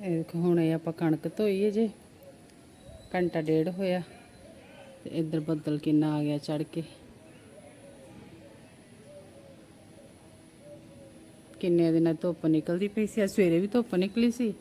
ਇਹ ਦੇਖੋ, ਹੁਣ ਇਹ ਆਪਾਂ ਕਣਕ ਧੋਈ ਹੈ ਜੇ। ਘੰਟਾ ਡੇਢ ਹੋਇਆ, ਤੇ ਇੱਧਰ ਬੱਦਲ ਕਿੰਨਾ ਆ ਗਿਆ ਚੜ ਕੇ। ਕਿੰਨੇ ਦਿਨਾਂ ਧੁੱਪ ਨਿਕਲਦੀ ਪਈ ਸੀ, ਅੱਜ ਸਵੇਰੇ ਵੀ ਧੁੱਪ ਨਿਕਲੀ ਸੀ,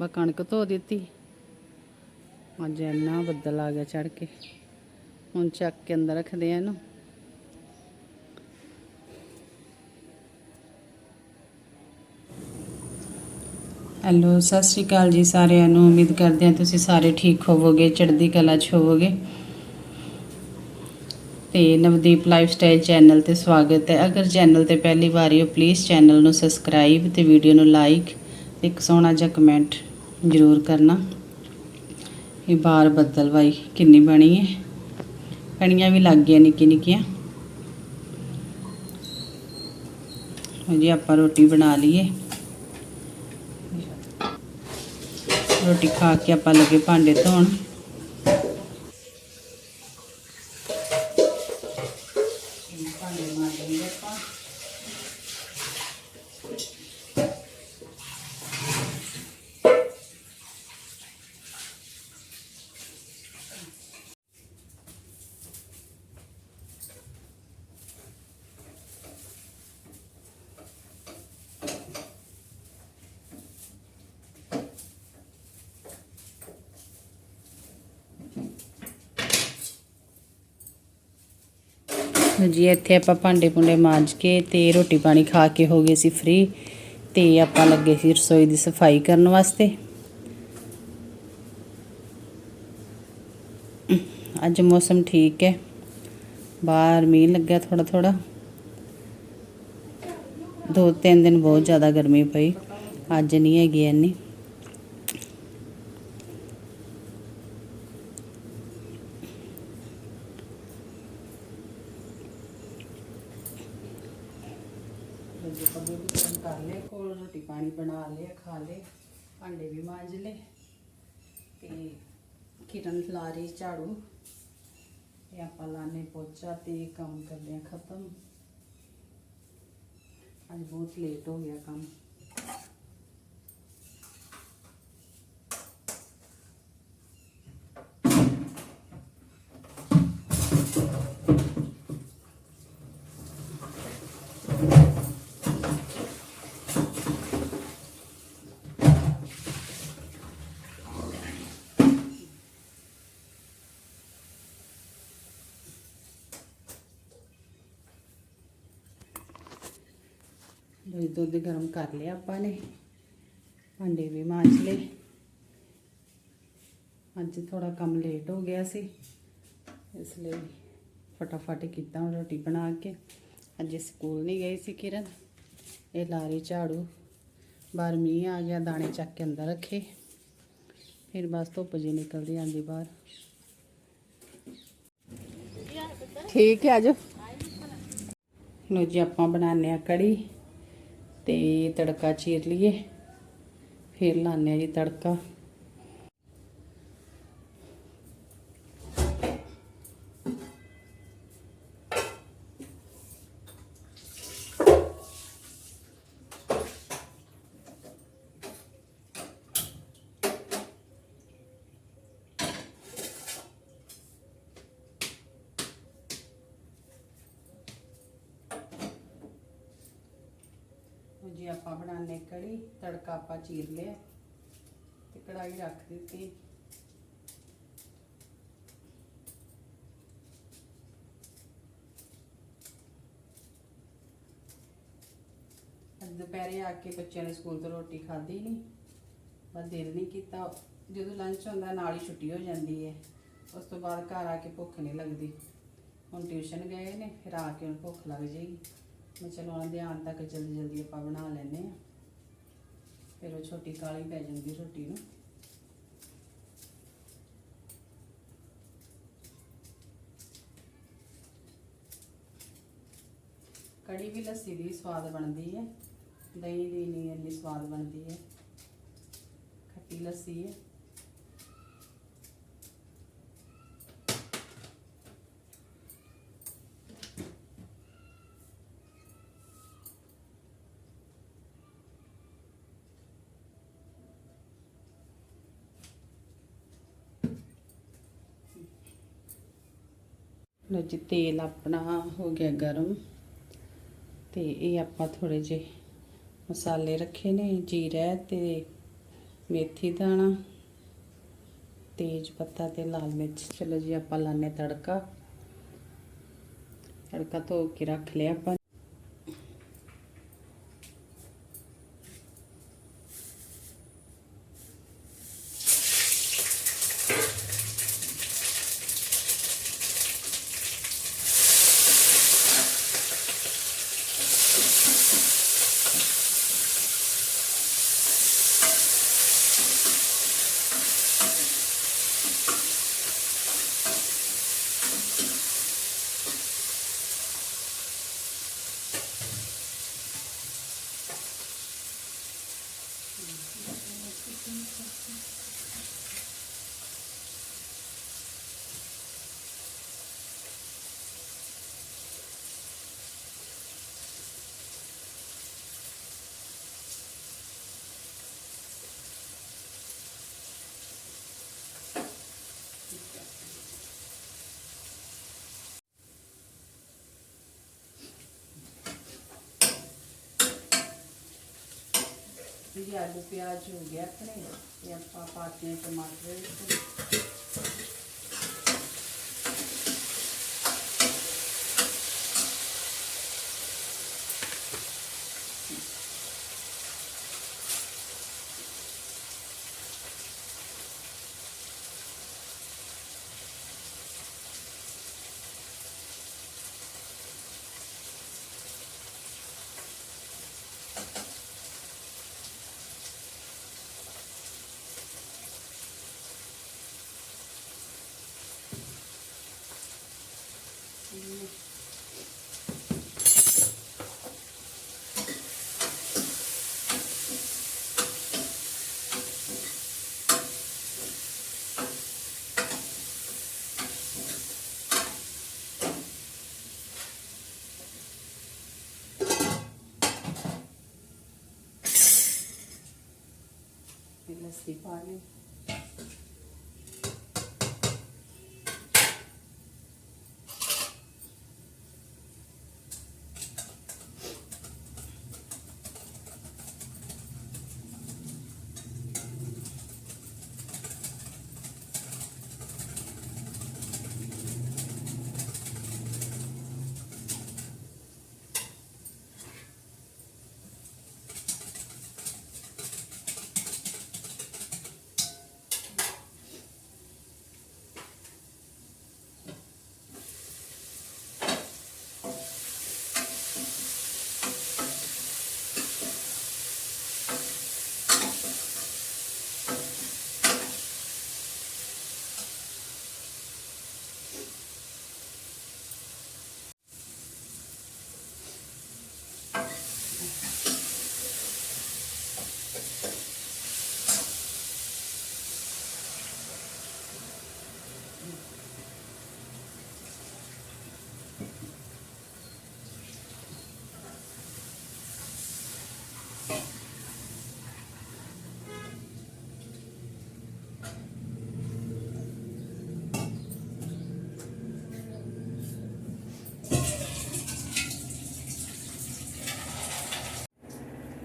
ਮੈਂ ਕਣਕ ਧੋ ਦਿੱਤੀ। ਅੱਜ ਇੰਨਾ ਬੱਦਲ ਆ ਗਿਆ ਚੜ ਕੇ। ਹੁਣ ਚੱਕ ਕੇ ਅੰਦਰ ਰੱਖਦੇ ਆ ਇਹਨੂੰ। ਹੈਲੋ, ਸਤਿ ਸ਼੍ਰੀ ਅਕਾਲ ਜੀ ਸਾਰਿਆਂ ਨੂੰ। ਉਮੀਦ ਕਰਦੇ ਹਾਂ ਤੁਸੀਂ ਸਾਰੇ ਠੀਕ ਹੋਵੋਗੇ, ਚੜ੍ਹਦੀ ਕਲਾ 'ਚ ਹੋਵੋਗੇ। ਤੇ ਨਵਦੀਪ ਲਾਈਫ ਸਟਾਈਲ ਚੈਨਲ ਤੇ ਸਵਾਗਤ ਹੈ। ਅਗਰ ਚੈਨਲ ਤੇ ਪਹਿਲੀ ਵਾਰੀ ਹੋ ਪਲੀਜ਼ ਚੈਨਲ ਨੂੰ ਸਬਸਕ੍ਰਾਈਬ ਤੇ ਵੀਡੀਓ ਨੂੰ ਲਾਈਕ ਤੇ ਇੱਕ ਸੋਹਣਾ ਜਿਹਾ ਕਮੈਂਟ ਜ਼ਰੂਰ ਕਰਨਾ। ਇਹ ਬਾਹਰ ਬੱਦਲਵਾਈ ਕਿੰਨੀ ਬਣੀ ਹੈ? ਕਣੀਆਂ ਵੀ ਲੱਗ ਗਈਆਂ ਨਿੱਕੀ ਨਿੱਕੀਆਂ ਜੀ ਆਪਾਂ ਰੋਟੀ ਬਣਾ ਲਈਏ। ਰੋਟੀ ਖਾ ਕੇ ਆਪਾਂ ਲੱਗੇ ਭਾਂਡੇ ਧੋਣ ਭਾਂਡੇ ਮਾਂਜਦੇ ਆਪਾਂ ਜੀ, ਇੱਥੇ ਆਪਾਂ ਭਾਂਡੇ ਭੁੰਡੇ ਮਾਂਜ ਕੇ ਤੇ ਰੋਟੀ ਪਾਣੀ ਖਾ ਕੇ ਹੋ ਗਏ ਸੀ ਫ੍ਰੀ ਤੇ ਆਪਾਂ ਲੱਗੇ ਸੀ ਰਸੋਈ ਦੀ ਸਫ਼ਾਈ ਕਰਨ ਵਾਸਤੇ। ਅੱਜ ਮੌਸਮ ਠੀਕ ਹੈ। ਬਾਹਰ ਮੀਂਹ ਲੱਗਿਆ ਥੋੜਾ ਥੋੜਾ ਦੋ ਤਿੰਨ ਦਿਨ ਬਹੁਤ ਜ਼ਿਆਦਾ ਗਰਮੀ ਪਈ। ਅੱਜ ਨਹੀਂ ਹੈਗੀ ਇੰਨੀ ਜੇ ਕਬੂਲ ਵੀ ਕੰਮ ਕਰ ਲਏ ਕੋਲ ਰੋਟੀ ਪਾਣੀ ਬਣਾ ਲਿਆ ਖਾ ਲਏ ਭਾਂਡੇ ਵੀ ਮਾਂਜ ਲਏ ਤੇ ਕਿਰਨ ਲਾ ਰਹੀ ਝਾੜੂ ਇਹ ਆਪਾਂ ਲਾਣੇ ਪੋਚਾ ਤੇ ਕੰਮ ਕਰਦੇ ਆ ਖਤਮ ਅੱਜ ਬਹੁਤ ਲੇਟ ਹੋ ਗਿਆ ਕੰਮ ਦੁੱਧ ਦੁੱਧ ਗਰਮ ਕਰ ਲਿਆ ਆਪਾਂ ਨੇ। ਭਾਂਡੇ ਵੀ ਮਾਂਜ ਲਏ। ਅੱਜ ਥੋੜਾ ਕੰਮ ਲੇਟ ਹੋ ਗਿਆ ਸੀ, ਇਸ ਲਈ ਫਟਾਫਟ ਕੀਤਾ ਹੁਣ ਰੋਟੀ ਬਣਾ ਕੇ। ਅੱਜ ਸਕੂਲ ਨਹੀਂ ਗਈ ਸੀ ਕਿਰਨ। ਇਹ ਲਾਰੀ ਝਾੜੂ, ਬਾਹਰ ਮੀਂਹ ਆ ਗਿਆ, ਦਾਣੇ ਚੱਕ ਕੇ ਅੰਦਰ ਰੱਖੇ। ਫਿਰ ਬਸ ਧੁੱਪ ਜੀ ਨਿਕਲਦੀ ਆਂਦੀ ਬਾਹਰ। ਠੀਕ ਹੈ ਆਜੋ ਲੋ ਜੀ, ਆਪਾਂ ਬਣਾਉਂਦੇ ਆ ਕੜੀ। ਤੇ ਤੜਕਾ ਚੀਰ ਲਈਏ। ਫਿਰ ਲਾਉਂਦੇ ਆ ਜੀ ਤੜਕਾ। ਲਓ ਆਪਾਂ ਬਣਾਉਂਦੇ ਕੜੀ, ਤੜਕਾ ਆਪਾਂ ਚੀਰ ਲਿਆ ਤੇ ਕੜਾਈ ਰੱਖ ਦਿੱਤੀ। ਅੱਜ ਦੁਪਹਿਰੇ ਆ ਕੇ ਬੱਚਿਆਂ ਨੇ ਸਕੂਲ ਤੋਂ ਰੋਟੀ ਖਾਧੀ ਨਹੀਂ ਬਸ ਦਿਲ ਨਹੀਂ ਕੀਤਾ। ਜਦੋਂ ਲੰਚ ਹੁੰਦਾ ਨਾਲ ਹੀ ਛੁੱਟੀ ਹੋ ਜਾਂਦੀ ਹੈ, ਉਸ ਤੋਂ ਬਾਅਦ ਘਰ ਆ ਕੇ ਭੁੱਖ ਨਹੀਂ ਲੱਗਦੀ। ਹੁਣ ਟਿਊਸ਼ਨ ਗਏ ਨੇ, ਫਿਰ ਆ ਕੇ ਹੁਣ ਭੁੱਖ ਲੱਗ ਜਾਏਗੀ। ਮੈਂ ਚਲੋ ਉਹਨਾਂ ਦੇ ਆਉਣ ਤੱਕ ਜਲਦੀ ਜਲਦੀ ਆਪਾਂ ਬਣਾ ਲੈਨੇ ਆ। ਫਿਰ ਉਹ ਛੋਟੀ ਕਾਲੀ ਪੈ ਜਾਂਦੀ ਰੋਟੀ ਨੂੰ। ਕੜੀ ਵੀ ਲੱਸੀ ਦੀ ਸਵਾਦ ਬਣਦੀ ਹੈ ਦਹੀਂ ਦੀ ਨਹੀਂ ਇੰਨੀ ਸਵਾਦ ਬਣਦੀ ਹੈ ਖੱਟੀ ਲੱਸੀ ਹੈ ਲਓ ਜੀ, ਤੇਲ ਆਪਣਾ ਹੋ ਗਿਆ ਗਰਮ ਤੇ ਇਹ ਆਪਾਂ ਥੋੜੇ ਜਿਹੇ ਮਸਾਲੇ ਰੱਖੇ ਨੇ, ਜੀਰਾ ਤੇ ਮੇਥੀ ਦਾਣਾ, ਤੇਜ ਪੱਤਾ ਤੇ ਲਾਲ ਮਿਰਚ। ਚਲੋ ਜੀ, ਆਪਾਂ ਲਾਣੇ ਤੜਕਾ। ਤੜਕਾ ਧੋ ਕੇ ਰੱਖ ਲਿਆ ਆਪਾਂ। ਜੀ ਆਲੂ ਪਿਆਜ਼ ਹੋ ਗਿਆ ਆਪਣੇ ਤੇ ਆਪਾਂ ਪਾਤੇ ਟਮਾਟਰ ਵਿੱਚ ਤੇ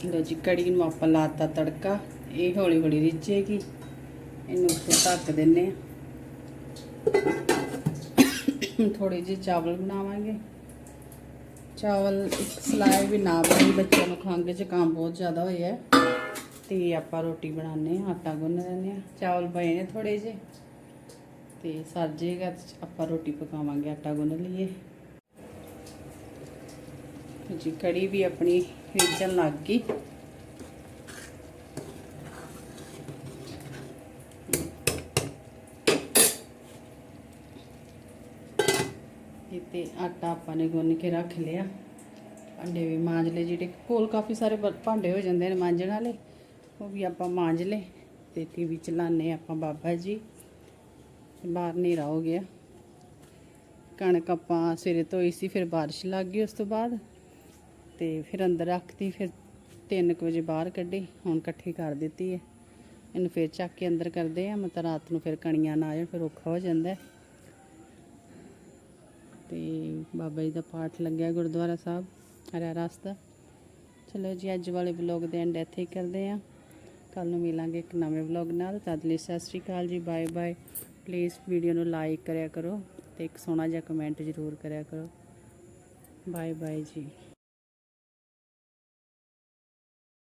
ਲੱਸੀ ਜੀ, ਕੜੀ ਨੂੰ ਆਪਾਂ ਲਾਤਾ ਤੜਕਾ, ਇਹ ਹੌਲੀ ਹੌਲੀ ਰਿੱਝੇਗੀ। ਇਹਨੂੰ ਉੱਤੋਂ ਢੱਕ ਦਿੰਨੇ ਆ। ਥੋੜੇ ਜਿਹੇ ਚਾਵਲ ਬਣਾਵਾਂਗੇ। ਚਾਵਲ ਇੱਕ ਸਲਾਈ ਵੀ ਨਾ ਬਣੀ ਬੱਚਿਆਂ ਨੂੰ ਖਾਂਘੇ 'ਚ ਕੰਮ ਬਹੁਤ ਜ਼ਿਆਦਾ ਹੋਇਆ। ਹੈ ਤੇ ਆਪਾਂ ਰੋਟੀ ਬਣਾਉਂਦੇ ਆ ਆਟਾ ਗੁੰਨ ਲੈਂਦੇ ਆ ਚਾਵਲ ਪਏ ਨੇ ਥੋੜੇ ਜਿਹੇ। ਤੇ ਸਰ ਜੇਗਾ ਆਪਾਂ ਰੋਟੀ ਪਕਾਵਾਂਗੇ, ਆਟਾ ਗੁੰਨ ਲਈਏ। ਜੀ ਕੜੀ ਵੀ ਆਪਣੀ ਰਿੱਝਣ ਲੱਗ ਗਈ। ਤੇ ਆਟਾ ਆਪਾਂ ਨੇ ਗੁੰਨ ਕੇ ਰੱਖ ਲਿਆ। ਭਾਂਡੇ ਵੀ ਮਾਂਜ ਲਏ, ਜਿਹੜੇ ਕੋਲ ਕਾਫੀ ਸਾਰੇ ਭਾਂਡੇ ਹੋ ਜਾਂਦੇ ਨੇ ਮਾਂਜਣ ਵਾਲੇ, ਉਹ ਵੀ ਆਪਾਂ ਮਾਂਜ ਲਏ। ਤੇ ਟੀਵੀ ਚਲਾਣੇ ਆਪਾਂ ਬਾਬਾ ਜੀ। ਬਾਹਰ ਹਨੇਰਾ ਹੋ ਗਿਆ। ਕਣਕ ਆਪਾਂ ਸਵੇਰੇ ਧੋਈ ਸੀ, ਫਿਰ ਬਾਰਿਸ਼ ਲੱਗ ਗਈ ਉਸ ਤੋਂ ਬਾਅਦ। ਤੇ ਫਿਰ ਅੰਦਰ ਰੱਖਤੀ, ਫਿਰ 3 ਵਜੇ ਬਾਹਰ ਕੱਢੀ, ਹੁਣ ਇਕੱਠੀ ਕਰ ਦਿੱਤੀ ਹੈ। ਇਹਨੂੰ ਫਿਰ ਚੱਕ ਕੇ ਅੰਦਰ ਕਰਦੇ ਆ ਮਤਲਬ ਰਾਤ ਨੂੰ ਫਿਰ ਕਣੀਆਂ ਨਾ ਆ ਜਾਣ ਫਿਰ ਔਖਾ ਹੋ ਜਾਂਦਾ ਹੈ। ਤੇ ਬਾਬਾ ਜੀ ਦਾ ਪਾਠ ਲੱਗਿਆ ਗੁਰਦੁਆਰਾ ਸਾਹਿਬ ਹਰਿਆ ਰਸਤਾ। ਚਲੋ ਜੀ, ਅੱਜ ਵਾਲੇ ਵਲੌਗ ਦੇ ਐਂਡ ਇੱਥੇ ਹੀ ਕਰਦੇ ਆ ਕੱਲ ਨੂੰ ਮਿਲਾਂਗੇ ਇੱਕ ਨਵੇਂ ਵਲੌਗ ਨਾਲ। ਤਦ ਲਈ ਸਤਿ ਸ਼੍ਰੀ ਅਕਾਲ ਜੀ ਬਾਏ ਬਾਏ ਪਲੀਜ਼ ਵੀਡੀਓ ਨੂੰ ਲਾਈਕ ਕਰਿਆ ਕਰੋ ਤੇ ਇੱਕ ਸੋਹਣਾ ਜਿਹਾ ਕਮੈਂਟ ਜ਼ਰੂਰ ਕਰਿਆ ਕਰੋ। ਬਾਏ ਬਾਏ ਜੀ।